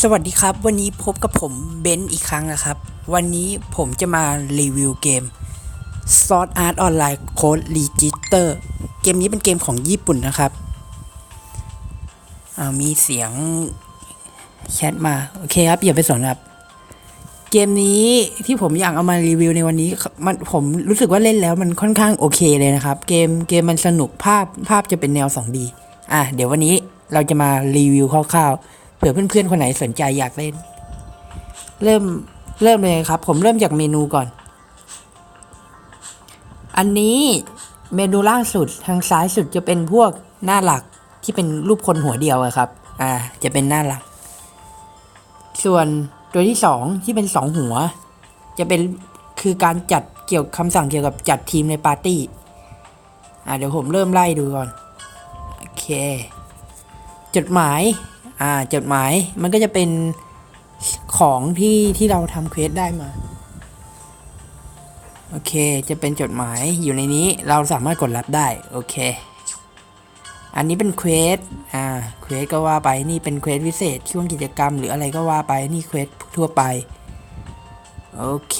สวัสดีครับ วันนี้พบกับผมเบนซ์อีกครั้งนะครับ วันนี้ผมจะมารีวิวเกม Sword Art Online Code Register เกมนี้เป็นเกมของญี่ปุ่นนะครับอ่ามีเสียงแชทมา โอเคครับอย่าไปสนครับ เกมนี้ที่ผมอยากเอามารีวิวในวันนี้มันผมรู้สึกว่าเล่นแล้วมันค่อนข้างโอเคเลยนะครับ เกมเกมมันสนุกภาพภาพจะเป็นแนว 2D อะเดี๋ยววันนี้เราจะมารีวิวคร่าวๆ ผื่อเพื่อนๆคนไหนสนใจอยากเล่น เริ่มเริ่มเลยครับ ผมเริ่มจากเมนูก่อน อันนี้เมนูล่างสุดทางซ้ายสุดจะเป็นพวกหน้าหลักที่เป็นรูปคนหัวเดียวอะครับ อ่า จะเป็นหน้าหลัก ส่วนตัวที่สองที่เป็นสองหัว จะเป็นคือการจัดเกี่ยวคำสั่งเกี่ยวกับจัดทีมในปาร์ตี้ อ่าเดี๋ยวผมเริ่มไล่ดูก่อน โอเค จดหมาย อ่าจดหมายมันก็จะเป็นของที่ที่เราทำเควสได้มา โอเค จะเป็นจดหมายอยู่ในนี้เราสามารถกดรับได้ โอเค อันนี้เป็นเควสอ่าเควสก็ว่าไปนี่เป็นเควสพิเศษช่วงกิจกรรม หรืออะไรก็ว่าไปนี่เควสทั่วไป โอเค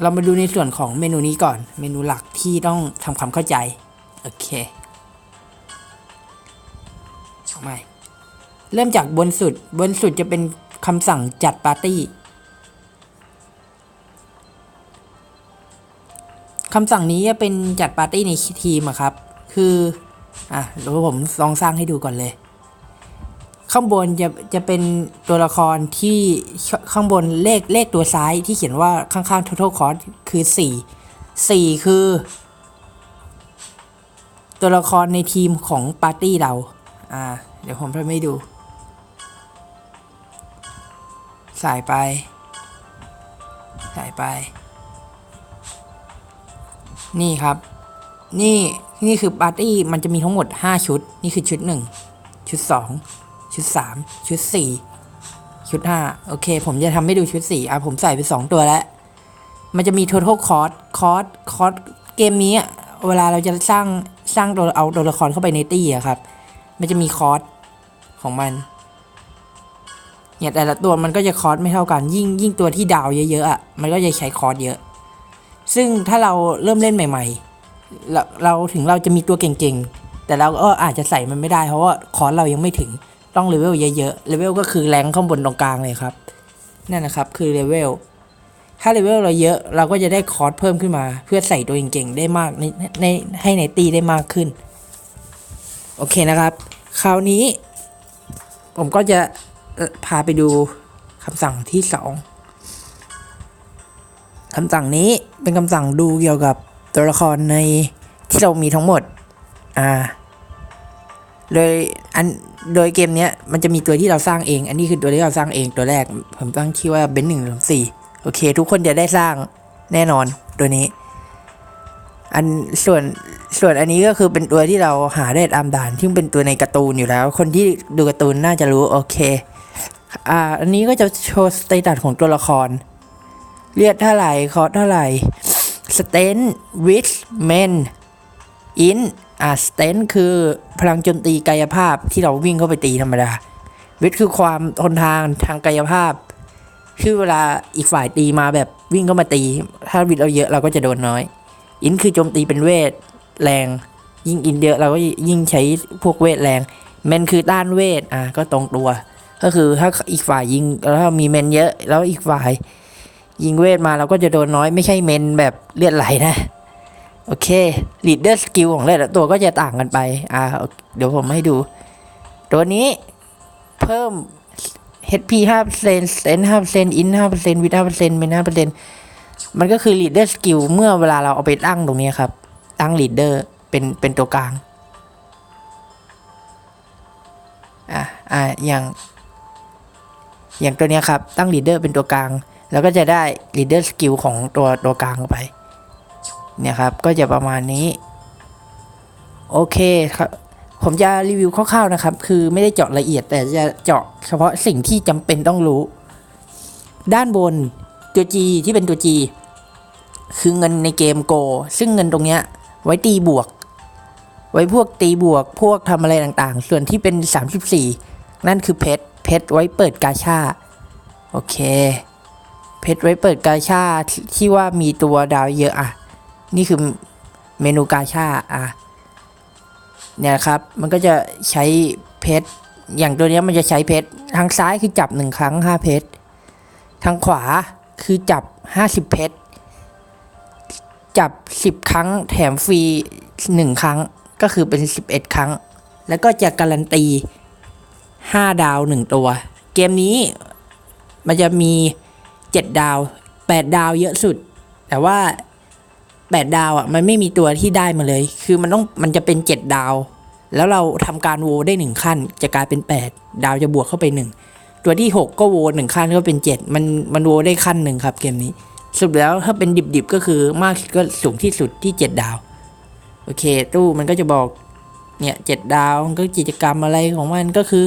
เรามาดูในส่วนของเมนูนี้ก่อน เมนูหลักที่ต้องทำความเข้าใจ โอเค ไม่ เริ่มจากบนสุด บนสุดจะเป็นคำสั่งจัดปาร์ตี้คำสั่งนี้จะเป็นจัดปาร์ตี้ในทีมครับ คือ อะเดี๋ยวผมลองสร้างให้ดูก่อนเลย ข้างบนจะจะเป็นตัวละครที่ข้างบนเลขเลขตัวซ้ายที่เขียนว่าข้างๆ total cost คือ 4 4 คือ ตัวละครในทีมของปาร์ตี้เรา อ่า เดี๋ยวผมทำให้ดูใส่ไปใส่ไป นี่ครับ นี่นี่คือปาร์ตี้มันจะมีทั้งหมด 5 ชุด นี่คือชุด 1 ชุด 2 ชุด 3 ชุด 4 ชุด 5 โอเค ผมจะทำให้ดูชุด 4 อะ ผมใส่ไป 2 ตัวแล้ว มันจะมี total cost cost cost เกมนี้อะเวลาเราจะสร้างสร้างตัวเอาตัวละครเข้าไปในตี้อะครับ มันจะมีคอร์ส ของมันเนี่ยแต่ละตัวมันก็จะคอร์สไม่เท่ากันยิ่งยิ่งตัวที่ดาวเยอะๆอะมันก็จะใช้คอร์สเยอะ ซึ่งถ้าเราเริ่มเล่นใหม่ ๆ เราเราถึงเราจะมีตัวเก่งๆ แต่เราก็อาจจะใส่มันไม่ได้เพราะว่าคอร์สเรายังไม่ถึงต้องเลเวลเยอะๆเลเวลก็คือแรงข้างบนตรงกลางเลยครับนั่นนะครับคือเลเวลถ้าเลเวลเราเยอะเราก็จะได้คอร์สเพิ่มขึ้นมา เพื่อใส่ตัวเก่งๆได้มากในในให้ในตีได้มากขึ้น โอเคนะครับ คราวนี้ ผมก็จะพาไปดูคำสั่งที่สองคำสั่งนี้เป็นคำสั่งดูเกี่ยวกับตัวละครในที่เรามีทั้งหมด อ่าโดยอันโดยเกมเนี้ยมันจะมีตัวที่เราสร้างเอง อันนี้คือตัวที่เราสร้างเองตัวแรก ผมตั้งชื่อว่าเบนหนึ่งถึงสี่โอเค ทุกคนจะได้สร้างแน่นอนตัวนี้ อันส่วนส่วนอันนี้ก็คือเป็นตัวที่เราหาได้ตามด่านที่เป็นตัวในการ์ตูนอยู่แล้ว คนที่ดูการ์ตูนน่าจะรู้โอเค อ่า อันนี้ก็จะโชว์สเตตัสของตัวละคร เลือดเท่าไหร่ คอร์เท่าไหร่สเตนวิชเมนอินอ่าสเตนคือพลังโจมตีกายภาพที่เราวิ่งเข้าไปตีธรรมดาวิชคือความทนทานทางกายภาพ คือเวลาอีกฝ่ายตีมาแบบวิ่งเข้ามาตี ถ้าวิทเราเยอะเราก็จะโดนน้อย อินคือโจมตีเป็นเวทแรง ยิ่งอินเยอะเราก็ยิ่งใช้พวกเวทแรงเมนคือต้านเวทอะก็ตรงตัว ก็คือถ้าอีกฝ่ายยิงแล้วมีเมนเยอะ แล้วอีกฝ่าย ยิงเวทมาเราก็จะโดนน้อยไม่ใช่เมนแบบเลือดไหลนะ โอเค leader skill ของแต่ละตัวก็จะต่างกันไป อ่าเดี๋ยวผมให้ดู ตัวนี้เพิ่ม HP 5% Strength 5% Int 5% Wit 5% Men 5% มันก็คือ leader skill เมื่อเวลาเราเอาไปตั้งตรงนี้ครับ ตั้ง leader เป็นเป็นตัวกลาง อะอ่าอย่าง อย่างตัวเนี้ยครับ ตั้ง leader เป็นตัวกลาง แล้วก็จะได้ leader skill ของตัวตัวกลางไป เนี่ยครับ ก็จะประมาณนี้ โอเคครับผมจะรีวิวคร่าวๆนะครับ คือไม่ได้เจาะละเอียดแต่จะเจาะเฉพาะสิ่งที่จำเป็นต้องรู้ ด้านบน ตัว G ที่เป็นตัว G คือเงินในเกมโก ซึ่งเงินตรงเนี้ยไว้ตีบวก ไว้พวกตีบวกพวกทำอะไรต่างๆ ส่วนที่เป็น 34 นั่นคือเพชรเพชรไว้เปิดกาชาโอเค เพชรไว้เปิดกาชาที่ว่ามีตัวดาวเยอะอะ นี่คือเมนูกาชาอะเนี่ยครับ มันก็จะใช้เพชร อย่างตัวนี้มันจะใช้เพชร ทางซ้ายคือจับหนึ่งครั้งห้าเพชร ทางขวา คือจับห้าสิบเพชร จับสิบครั้งแถมฟรีหนึ่งครั้งก็คือเป็นสิบเอ็ดครั้ง แล้วก็จะการันตีห้าดาวหนึ่งตัว เกมนี้มันจะมีเจ็ดาวแปดาวเยอะสุด แต่ว่าแปดาวอะมันไม่มีตัวที่ได้มาเลย คือมันต้องมันจะเป็นเจ็ดาว แล้วเราทำการโวได้หนึ่งขั้น จะกลายเป็นแปดาวจะบวกเข้าไปหนึ่ง ตัวที่หกก็โวหนึ่งขั้นก็เป็นเจ็ดมันมันโวได้ขั้นหนึ่งครับเกมนี้สรุดแล้วถ้าเป็นดิบๆก็คือมากก็สูงที่สุดที่เจ็ดดาว โอเค ตู้มันก็จะบอกเนี่ยเจ็ดดาวก็กิจกรรมอะไรของมันก็คือ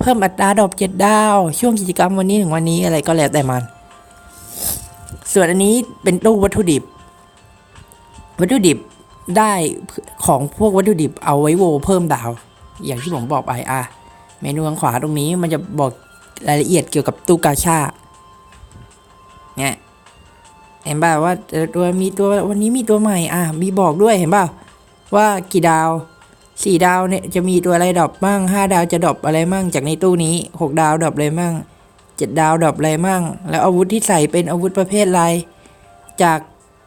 เพิ่มอัตราดอกเจ็ดดาว ช่วงกิจกรรมวันนี้ถึงวันนี้อะไรก็แล้วแต่มัน ส่วนอันนี้เป็นตู้วัตถุดิบ วัตถุดิบได้ของพวกวัตถุดิบเอาไว้โวเพิ่มดาว อย่างที่ผมบอกไปอะเมนูทางขวาตรงนี้มันจะบอก รายละเอียดเกี่ยวกับตู้กาชาเนี่ยเห็นป่าวว่าตัวมีตัววันนี้มีตัวใหม่อะมีบอกด้วยเห็นป่าวว่ากี่ดาวสี่ดาวเนี่ยจะมีตัวอะไรดรอปบ้างห้าดาวจะดรอปอะไรมั่งจากในตู้นี้หกดาวดรอปอะไรมั่งเจ็ดดาวดรอปอะไรมั่งแล้วอาวุธที่ใส่เป็นอาวุธประเภทอะไรจาก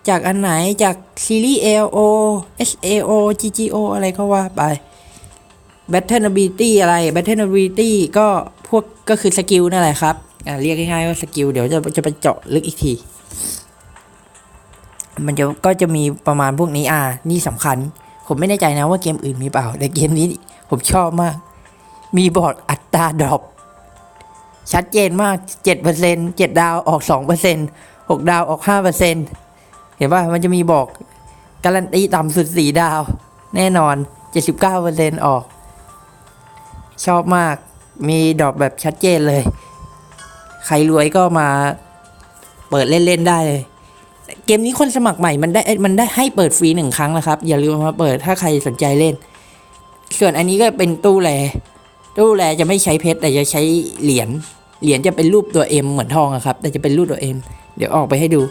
จากอันไหนจากซีรีส์ LO SAO GGO อะไรก็ว่าไป Battle Ability อะไร Battle Ability ก็ ก็คือสกิลนั่นแหละครับเรียกง่ายๆว่าสกิลเดี๋ยวจะจะไปเจาะลึกอีกที มันจะก็จะมีประมาณพวกนี้อ่า นี่สำคัญ ผมไม่แน่ใจนะว่าเกมอื่นมีเปล่า แต่เกมนี้ผมชอบมาก มีบอกอัตราดรอปชัดเจนมาก 7% 7 ดาวออก 2% 6 ดาวออก 5%เห็นป่ะ มันจะมีบอก การันตีต่ำสุด 4 ดาว แน่นอน 79%ออก ชอบมาก มีดอปแบบชัดเจนเลย ใครรวยก็มาเปิดเล่นๆได้เลยเกมนี้คนสมัครใหม่มันได้มันได้ให้เปิดฟรีหนึ่งครั้งนะครับ อย่าลืมมาเปิดถ้าใครสนใจเล่น ส่วนอันนี้ก็เป็นตู้แลตู้แลจะไม่ใช้เพชรแต่จะใช้เหรียญเหรียญจะเป็นรูปตัว M เหมือนทองอะครับ แต่จะเป็นรูปตัว M เดี๋ยวออกไปให้ดู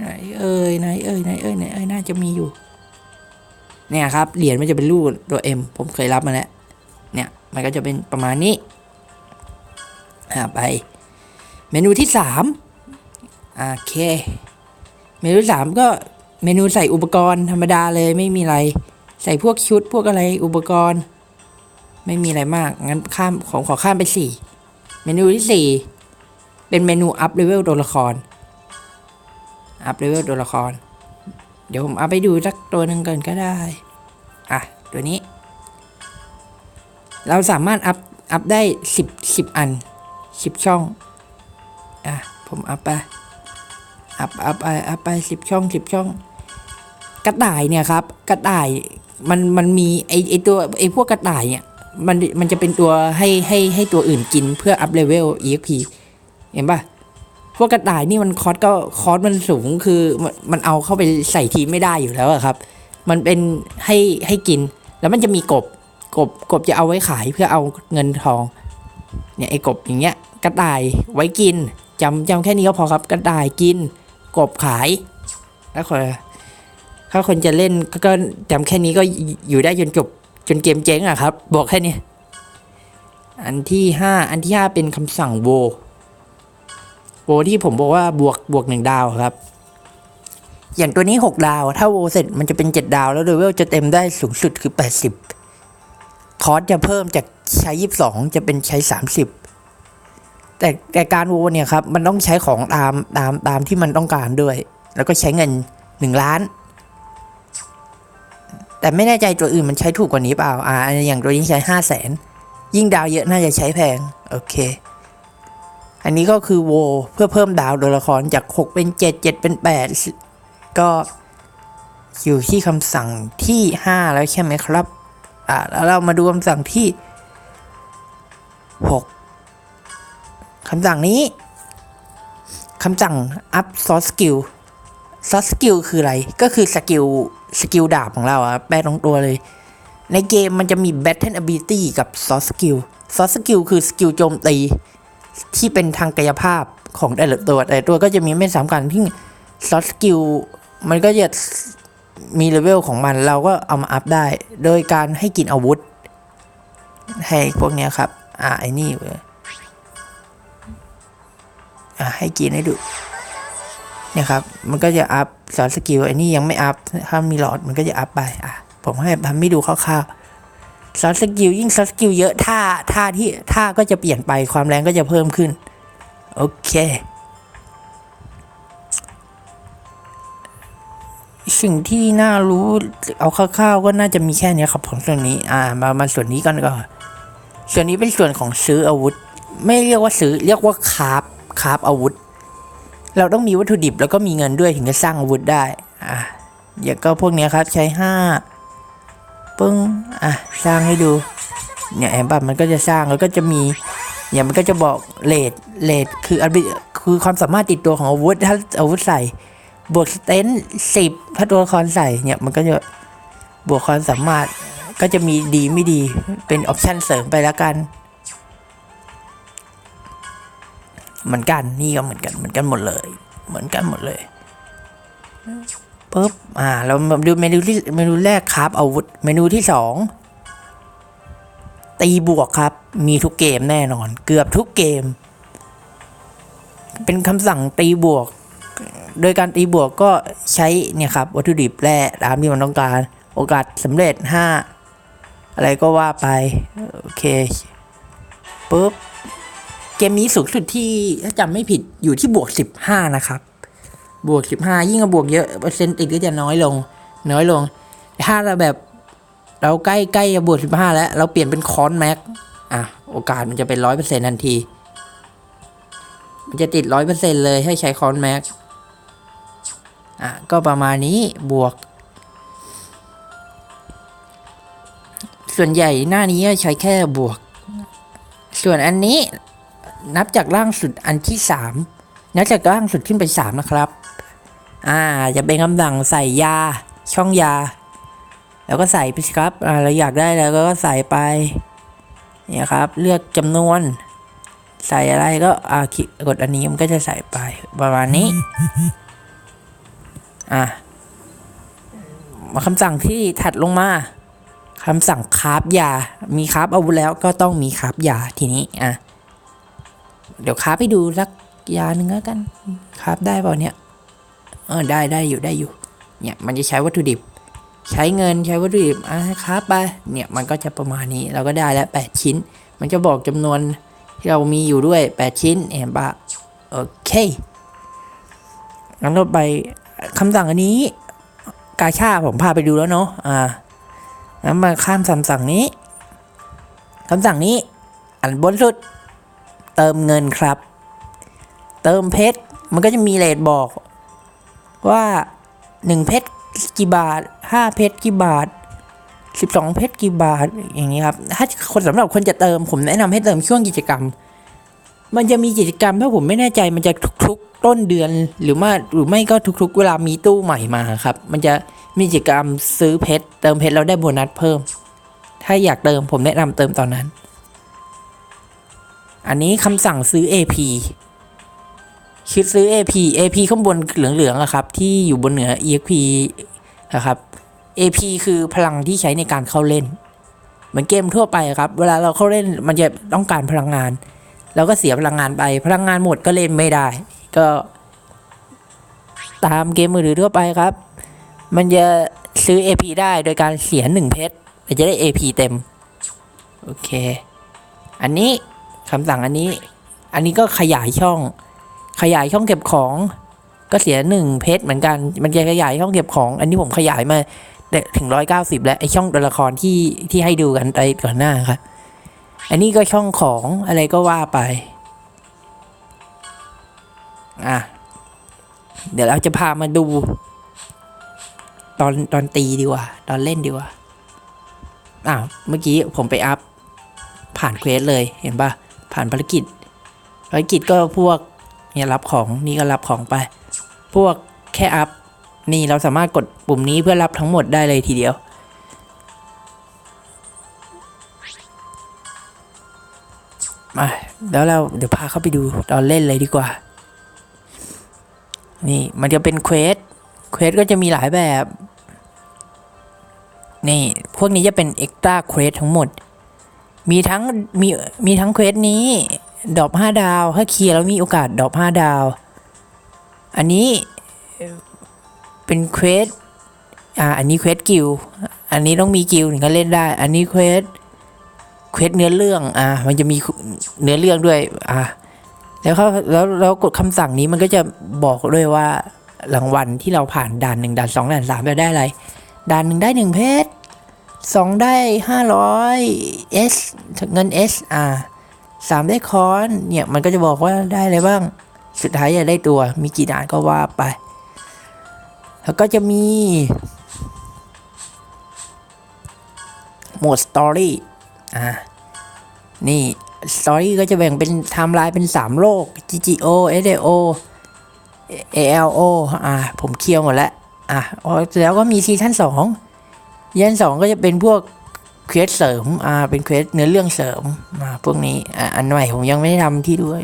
ไหนเอ่ยไหนเอ่ยไหนเอ่ยไหนเอ่ยน่าจะมีอยู่ เนี่ยครับเหรียญมันจะเป็นรูปตัว M ผมเคยรับมาแล้ว เนี่ยมันก็จะเป็นประมาณนี้อ่าไป เมนูที่สามโอเค เมนูที่สามก็เมนูใส่อุปกรณ์ธรรมดาเลยไม่มีอะไร ใส่พวกชุดพวกอะไรอุปกรณ์ ไม่มีอะไรมาก งั้นข้ามของขอข้ามไปสี่เมนูที่สี่เป็นเมนูอัพเลเวลตัวละครอัพเลเวลตัวละคร เดี๋ยวผมเอาไปดูสักตัวหนึ่งก่อนก็ได้ อะ ตัวนี้ เราสามารถอัพ อัพได้สิบสิบอันสิบช่อง อะ ผมอัพไป อัพ อัพไป อัพไปสิบช่องสิบช่อง กระต่ายเนี่ยครับ กระต่าย มัน มันมีไอไอตัวไอพวกกระต่ายเนี่ย มัน มันจะเป็นตัวให้ให้ให้ตัวอื่นกินเพื่ออัพเลเวล EXP เห็นปะ พวกกระต่ายนี่มันคอสก็คอสมันสูงคือมันมันเอาเข้าไปใส่ทีไม่ได้อยู่แล้วอะครับ มันเป็นให้ให้กิน แล้วมันจะมีกบกบกบจะเอาไว้ขายเพื่อเอาเงินทอง เนี่ยไอ้กบอย่างเงี้ย กระต่ายไว้กินจำจำแค่นี้ก็พอครับ กระต่ายกิน กบขายแล้วคนถ้าคนจะเล่นก็จำแค่นี้ก็อยู่ได้จนจบจนเกมเจ๊งอะครับ บอกแค่นี้ อันที่ห้าอันที่ห้าเป็นคำสั่งโว โวที่ผมบอกว่าบวกบวกหนึ่งดาวครับ อย่างตัวนี้หกดาว ถ้าโวเสร็จมันจะเป็นเจ็ดดาว แล้วเลเวลจะเต็มได้สูงสุดคือแปดสิบคอสจะเพิ่มจากใช้ยี่สิบสองจะเป็นใช้สามสิบแต่แต่การโวเนี่ยครับ มันต้องใช้ของตามตามตามที่มันต้องการด้วย แล้วก็ใช้เงินหนึ่งล้าน แต่ไม่แน่ใจตัวอื่นมันใช้ถูกกว่านี้เปล่าอ่าอย่างตัวนี้ใช้ห้าแสนยิ่งดาวเยอะน่าจะใช้แพง โอเค อันนี้ก็คือโวเพื่อเพิ่มดาวตัวละครจากหกเป็นเจ็ดเจ็ดเป็นแปดก็อยู่ที่คำสั่งที่ห้าแล้วใช่ไหมครับ อ่าแล้วเรามาดูคำสั่งที่หกคำสั่งนี้คำสั่ง up source skill source skill คืออะไร ก็คือสกิลสกิลดาบของเราอะแปลตรงตัวเลย ในเกมมันจะมี Battle Ability กับ Soft Skill Soft Skill คือสกิลโจมตี ที่เป็นทางกายภาพของแต่ละตัวแต่ละตัวก็จะมีไม่ซ้ำกันที่ Soft Skill มันก็จะมีเลเวลของมันเราก็เอามาอัพได้ โดยการให้กินอาวุธ ให้พวกเนี้ยครับ อ่าไอ้นี่เว้ยอ่าให้กินให้ดูเนี่ยครับ มันก็จะอัพสอนสกิลไอ้นี่ยังไม่อัพถ้ามีหลอดมันก็จะอัพไปอะผมให้ทำให้ดูคร่าวๆ สอนสกิลยิ่งสอนสกิลเยอะท่าท่าที่ท่าก็จะเปลี่ยนไปความแรงก็จะเพิ่มขึ้น โอเคสิ่งที่น่ารู้เอาคร่าวๆก็น่าจะมีแค่นี้ครับของส่วนนี้ อ่า มามาส่วนนี้ก่อนก่อนส่วนนี้เป็นส่วนของซื้ออาวุธ ไม่เรียกว่าซื้อเรียกว่าคราฟคราฟอาวุธ เราต้องมีวัตถุดิบแล้วก็มีเงินด้วยถึงจะสร้างอาวุธได้ อะอย่างก็พวกนี้ครับใช้ห้า ปึ้งอะสร้างให้ดู เนี่ยแอมบัตมันก็จะสร้างแล้วก็จะมีเนี่ยมันก็จะบอกเลทเลทคืออันคือความสามารถติดตัวของอาวุธถ้าอาวุธใส่บวกสเตนสิบถ้าตัวละครใส่เนี่ยมันก็จะบวกความสามารถก็จะมีดีไม่ดีเป็นออปชันเสริมไปแล้วกัน เหมือนกันนี่ก็เหมือนกันเหมือนกันหมดเลย เหมือนกันหมดเลย ปุ๊บอ่าเราดูเมนูที่เมนูแรกครับอาวุธเมนูที่สองตีบวกครับ มีทุกเกมแน่นอน เกือบทุกเกม เป็นคำสั่งตีบวก โดยการตีบวกก็ใช้เนี่ยครับวัตถุดิบแร่ตามที่มันต้องการ โอกาสสำเร็จ 5 อะไรก็ว่าไป โอเคปุ๊บ เกมนี้สูงสุดที่ถ้าจำไม่ผิดอยู่ที่บวก 15 นะครับ บวก15ยิ่งกับบวกเยอะเปอร์เซ็นต์ติดก็จะน้อยลง น้อยลง ถ้าเราแบบเราใกล้ใกล้จะบวก15แล้ว เราเปลี่ยนเป็นคอนแม็กอะโอกาสมันจะเป็น100%ทันที มันจะติด100%เลยให้ใช้คอนแม็กอะก็ประมาณนี้บวก ส่วนใหญ่หน้านี้ใช้แค่บวก ส่วนอันนี้นับจากล่างสุดอันที่สามนับจากล่างสุดขึ้นไปสามนะครับ อ่า จะเป็นคำสั่งใส่ยา ช่องยา แล้วก็ใส่ไปครับ อ่า เราอยากได้แล้วก็ใส่ไป เนี่ยครับ เลือกจำนวน ใส่อะไรก็ อ่า คลิกกดอันนี้มันก็จะใส่ไป ประมาณนี้ อ่าคำสั่งที่ถัดลงมาคำสั่งคาฟยา มีคาฟอาวุธแล้วก็ต้องมีคาฟยาทีนี้ อะ เดี๋ยวคาฟให้ดูสักยาหนึ่งแล้วกันคาฟได้เปล่าเนี่ย เออได้ได้อยู่ได้อยู่ เนี่ยมันจะใช้วัตถุดิบ ใช้เงินใช้วัตถุดิบอะคราฟไปเนี่ยมันก็จะประมาณนี้เราก็ได้แล้วแปดชิ้น มันจะบอกจำนวนที่เรามีอยู่ด้วยแปดชิ้นเห็นปะโอเคงั้นเราไปคำสั่งอันนี้ กาชาผมพาไปดูแล้วเนาะอ่าแล้วมาข้ามคำสั่งนี้คำสั่งนี้อันบนสุด เติมเงินครับ เติมเพชรมันก็จะมีเลทบอก ว่าหนึ่งเพชรกี่บาทห้าเพชรกี่บาทสิบสองเพชรกี่บาทอย่างนี้ครับถ้าคนสำหรับคนจะเติมผมแนะนำให้เติมช่วงกิจกรรม มันจะมีกิจกรรมถ้าผมไม่แน่ใจมันจะทุกๆต้นเดือนหรือว่าหรือไม่ก็ทุกๆ เวลามีตู้ใหม่มาครับ มันจะมีกิจกรรมซื้อเพชรเติมเพชรแล้วได้โบนัสเพิ่ม ถ้าอยากเติมผมแนะนำเติมตอนนั้น อันนี้คำสั่งซื้อ AP คิดซื้อ AP AP ข้างบนเหลืองๆอะครับ ที่อยู่บนเหนือ EXP นะครับ AP คือพลังที่ใช้ในการเข้าเล่น เหมือนเกมทั่วไปครับ เวลาเราเข้าเล่นมันจะต้องการพลังงาน เราก็เสียพลังงานไป พลังงานหมดก็เล่นไม่ได้ ก็ตามเกมมือถือทั่วไปครับ มันจะซื้อ AP ได้โดยการเสียหนึ่งเพชรมันจะได้ AP เต็ม โอเค อันนี้คำสั่งอันนี้ อันนี้ก็ขยายช่อง ขยายช่องเก็บของ ก็เสียหนึ่งเพชรเหมือนกัน มันจะขยายช่องเก็บของ อันนี้ผมขยายมาถึงร้อยเก้าสิบแล้วไอช่องตัวละครที่ที่ให้ดูกันไปก่อนหน้าครับ อันนี้ก็ช่องของอะไรก็ว่าไป อะ เดี๋ยวเราจะพามาดู ตอนตอนตีดีกว่า ตอนเล่นดีกว่า อ้าว เมื่อกี้ผมไปอัพผ่านเควสเลยเห็นปะผ่านภารกิจ ภารกิจก็พวก เนี่ยรับของนี่ก็รับของไป พวกแค่อัพนี่เราสามารถกดปุ่มนี้เพื่อรับทั้งหมดได้เลยทีเดียว มาแล้วเราเดี๋ยวพาเข้าไปดูตอนเล่นเลยดีกว่า นี่มันจะเป็นเควสเควสก็จะมีหลายแบบ นี่ พวกนี้จะเป็นเอ็กซ์ตร้าเควสทั้งหมด มีทั้งมีมีทั้งเควสนี้ ดอปห้าดาว ถ้าเคลียร์แล้วมีโอกาสดอปห้าดาว อันนี้เป็นเควสอ่าอันนี้เควสกิลอันนี้ต้องมีกิลถึงจะเล่นได้ อันนี้เควสเควสเนื้อเรื่องอ่ามันจะมีเนื้อเรื่องด้วยอ่าแล้วเขาแล้วแล้วกดคำสั่งนี้มันก็จะบอกด้วยว่ารางวัลที่เราผ่านด่านหนึ่งด่านสองด่านสามเราได้อะไรด่านหนึ่งได้หนึ่งเพชรสองได้ห้าร้อยเอสเงินเอสอ่า สามได้คอนเนี่ยมันก็จะบอกว่าได้อะไรบ้าง สุดท้ายจะได้ตัว มีกี่ด่านก็ว่าไป แล้วก็จะมีโหมดสตอรี่อ่านี่สตอรี่ก็จะแบ่งเป็นไทม์ไลน์เป็น 3 โลก GGO SAO ALO อ่าผมเคลียร์หมดแล้ว อะอ๋อแล้วก็มีซีซั่น2ยันสองก็จะเป็นพวก เควสเสริมอ่าเป็นเควสเนื้อเรื่องเสริมอ่าพวกนี้อ่าอันใหม่ผมยังไม่ได้ทำที่ด้วย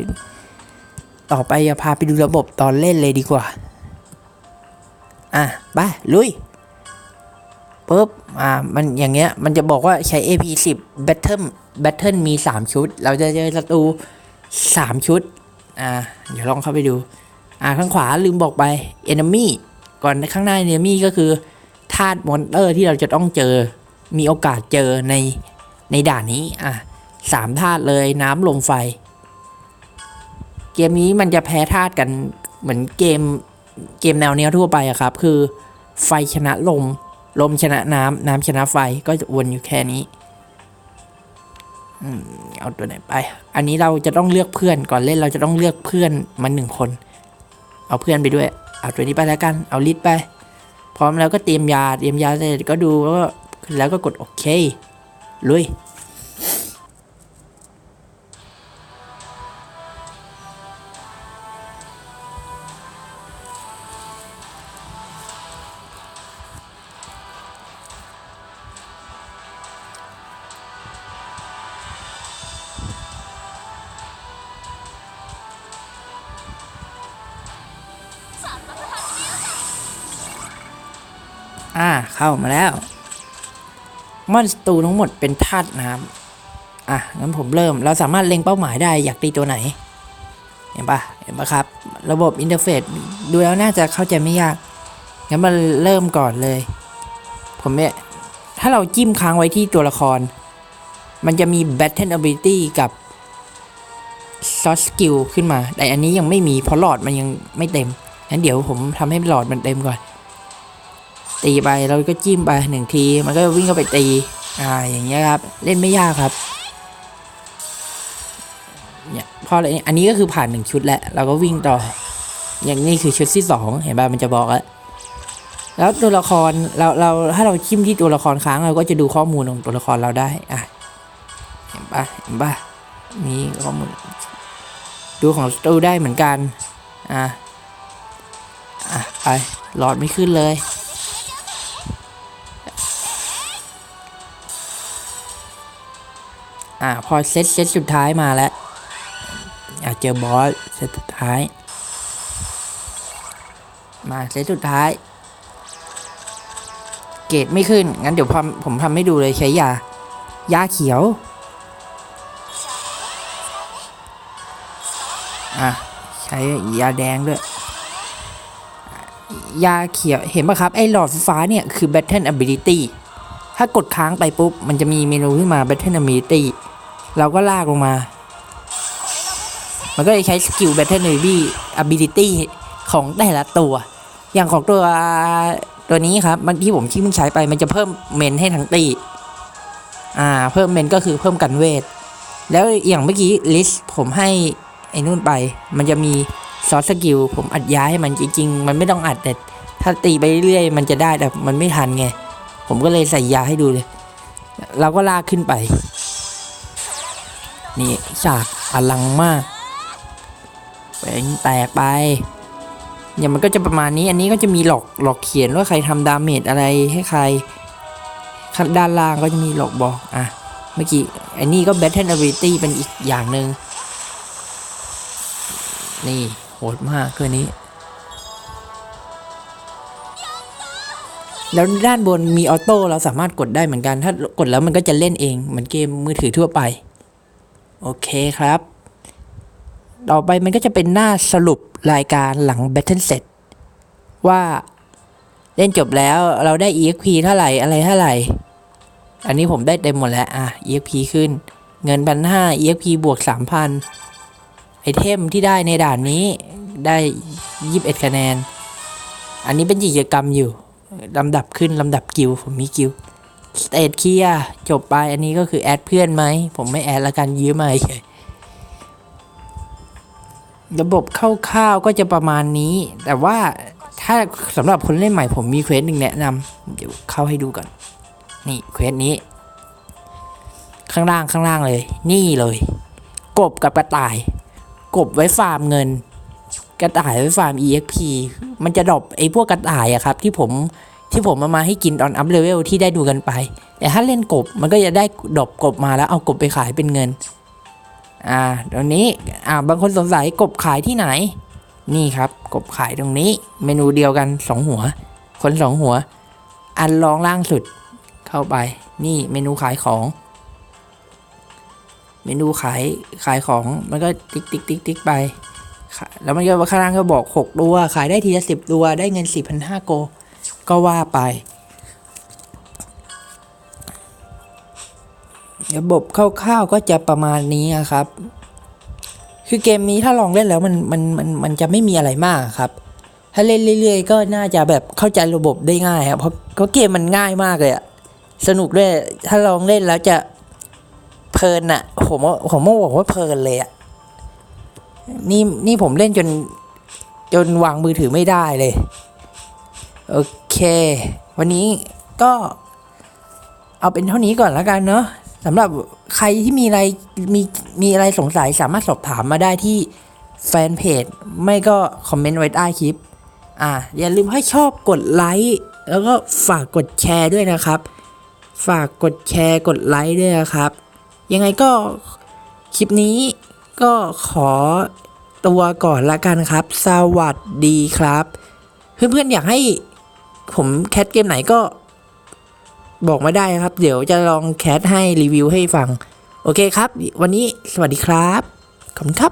ต่อไปจะพาไปดูระบบตอนเล่นเลยดีกว่า อะไปลุยปุ๊บอ่ามันอย่างเงี้ยมันจะบอกว่าใช้ AP 10 Battle Battle มี 3 ชุด เราจะเจอศัตรู3 ชุด อ่า เดี๋ยวลองเข้าไปดู อ่า ข้างขวาลืมบอกไป Enemy ก่อนข้างหน้า Enemy ก็คือธาตุมอนเตอร์ที่เราจะต้องเจอ มีโอกาสเจอในในด่านนี้อะสามธาตุเลยน้ำลมไฟ เกมนี้มันจะแพ้ธาตุกันเหมือนเกมเกมแนวเนี้ยทั่วไปอะครับ คือไฟชนะลม ลมชนะน้ำน้ำชนะไฟก็จะวนอยู่แค่นี้อเอาตัวไหนไป อันนี้เราจะต้องเลือกเพื่อนก่อนเล่นเราจะต้องเลือกเพื่อนมาหนึ่งคน เอาเพื่อนไปด้วย เอาตัวนี้ไปแล้วกัน เอาลิสต์ไป พร้อมแล้วก็เตรียมยา เตรียมยาเสร็จก็ดูแล้วก็ แล้วก็กดโอเค ลุย อ่า เข้ามาแล้ว มอนสตูทั้งหมดเป็นธาตุน้ำอะงั้นผมเริ่ม เราสามารถเล็งเป้าหมายได้อยากตีตัวไหน เห็นปะเห็นปะครับ ระบบอินเทอร์เฟซดูแล้วน่าจะเข้าใจไม่ยาก งั้นมาเริ่มก่อนเลย ผมเนี่ยถ้าเราจิ้มค้างไว้ที่ตัวละคร มันจะมี Battle Ability กับ Soft Skill ขึ้นมา แต่อันนี้ยังไม่มีเพราะหลอดมันยังไม่เต็มงั้นเดี๋ยวผมทำให้หลอดมันเต็มก่อน ตีไปเราก็จิ้มไปหนึ่งทีมันก็วิ่งเข้าไปตีอ่าอย่างเงี้ยครับ เล่นไม่ยากครับเนี่ยพอเลยอันนี้ก็คือผ่านหนึ่งชุดแล้วเราก็วิ่งต่อ อย่างนี้คือชุดที่สองเห็นป่ะมันจะบอกแล้วแล้วตัวละครเราเราถ้าเราจิ้มที่ตัวละครค้างเราก็จะดูข้อมูลของตัวละครเราได้อะเห็นป่ะเห็นป่ะมีข้อมูลดูของสตูได้เหมือนกันอะอะไปหลอดไม่ขึ้นเลย อ่าพอเซตเซตสุดท้ายมาแล้วอ่าเจอบอสเซตสุดท้าย มาเซตสุดท้าย เกรดไม่ขึ้น งั้นเดี๋ยวผมผมทำให้ดูเลยใช้ยายาเขียว อะใช้ยาแดงด้วยยาเขียวเห็นปะครับ ไอ้หลอดฟ้าเนี่ย คือ Battle Ability ถ้ากดค้างไปปุ๊บ มันจะมีเมนูขึ้นมา Battle Ability เราก็ลากลงมา มันก็จะใช้สกิล Battle Ability ของแต่ละตัว อย่างของตัวตัวนี้ครับ มันที่ผมที่เพิ่งใช้ไปมันจะเพิ่มเมนให้ทั้งตีอ่า เพิ่มเมนก็คือเพิ่มกันเวท แล้วอย่างเมื่อกี้ลิสผมให้ไอ้นู่นไป มันจะมีซอสสกิลผมอัดย้ายให้มันจริงๆ มันไม่ต้องอัดแต่ถ้าตีไปเรื่อยๆมันจะได้แต่มันไม่ทันไง ผมก็เลยใส่ยาให้ดูเลย เราก็ลากขึ้นไป นี่ฉากอลังมากเป็นแตกไปอย่างมันก็จะประมาณนี้อันนี้ก็จะมีหลอกหลอกเขียนว่าใครทำดาเมจอะไรให้ใครขด้านล่างก็จะมีหลอกบอกอะเมื่อกี้อ้นี่ก็ Battle Ability เป็นอีกอย่างหนึ่งนี่โหดมากตัวนี้ แล้วด้านบนมีออโต้เราสามารถกดได้เหมือนกัน ถ้ากดแล้วมันก็จะเล่นเอง เหมือนเกมมือถือทั่วไป โอเคครับ ต่อไปมันก็จะเป็นหน้าสรุปรายการหลัง Battle Set ว่าเล่นจบแล้วเราได้ EXP เท่าไหร่อะไรเท่าไหร่ อันนี้ผมได้เต็มหมดแล้ว อะ EXP ขึ้น เงินพันห้า EXP บวกสามพันไอเทมที่ได้ในด่านนี้ได้ยี่สิบเอ็ดคะแนน อันนี้เป็นกิจกรรมอยู่ลำดับขึ้นลำดับกิลด์ผมมีกิล สเตทเคลียจบไปอันนี้ก็คือแอดเพื่อนไหม ผมไม่แอดละกันยืมมาเฉยระบบคร่าวๆก็จะประมาณนี้ แต่ว่าถ้าสำหรับคนเล่นใหม่ผมมีเควสหนึ่งแนะนำเดี๋ยวเข้าให้ดูก่อน นี่เควสนี้ ข้างล่างข้างล่างเลย นี่เลย กบกับกระต่าย กบไว้ฟาร์มเงิน กระต่ายไว้ฟาร์ม EXP มันจะดรอปไอ้พวกกระต่ายอะครับ ที่ผม ที่ผมมามาให้กินตอนอัพเลเวลที่ได้ดูกันไป แต่ถ้าเล่นกบมันก็จะได้ดรอปกบมาแล้วเอากบไปขายเป็นเงิน อ่าตรงนี้อ่าบางคนสงสัยกบขายที่ไหน นี่ครับกบขายตรงนี้ เมนูเดียวกันสองหัว คนสองหัว อันรองล่างสุดเข้าไป นี่เมนูขายของ เมนูขายขายของมันก็ติ๊กติ๊กติ๊กติ๊กไปแล้วมันก็ข้างล่างก็บอกหกตัว ขายได้ทีละสิบตัว ได้เงินสี่พันห้าโก ก็ว่าไป ระบบคร่าวๆก็จะประมาณนี้ครับ คือเกมนี้ถ้าลองเล่นแล้วมันมันมันมันจะไม่มีอะไรมากครับ ถ้าเล่นเรื่อยๆ ก็น่าจะแบบเข้าใจระบบได้ง่ายครับเพราะเพราะเกมมันง่ายมากเลยอะสนุกด้วยถ้าลองเล่นแล้วจะเพลินอะผมว่าผมว่าบอกว่าเพลินเลยอะนี่นี่ผมเล่นจนจนวางมือถือไม่ได้เลย โอเค วันนี้ก็เอาเป็นเท่านี้ก่อนแล้วกันเนาะสำหรับใครที่มีอะไรมีมีอะไรสงสัยสามารถสอบถามมาได้ที่แฟนเพจไม่ก็คอมเมนต์ไว้ใต้คลิป อ่าอย่าลืมให้ชอบกดไลค์แล้วก็ฝากกดแชร์ด้วยนะครับ ฝากกดแชร์กดไลค์ด้วยนะครับ ยังไงก็คลิปนี้ก็ขอตัวก่อนละกันครับ สวัสดีครับ เพื่อนๆอยากให้ ผมแคสเกมไหนก็บอกมาได้ครับ เดี๋ยวจะลองแคสให้รีวิวให้ฟัง โอเคครับ วันนี้สวัสดีครับ ขอบคุณครับ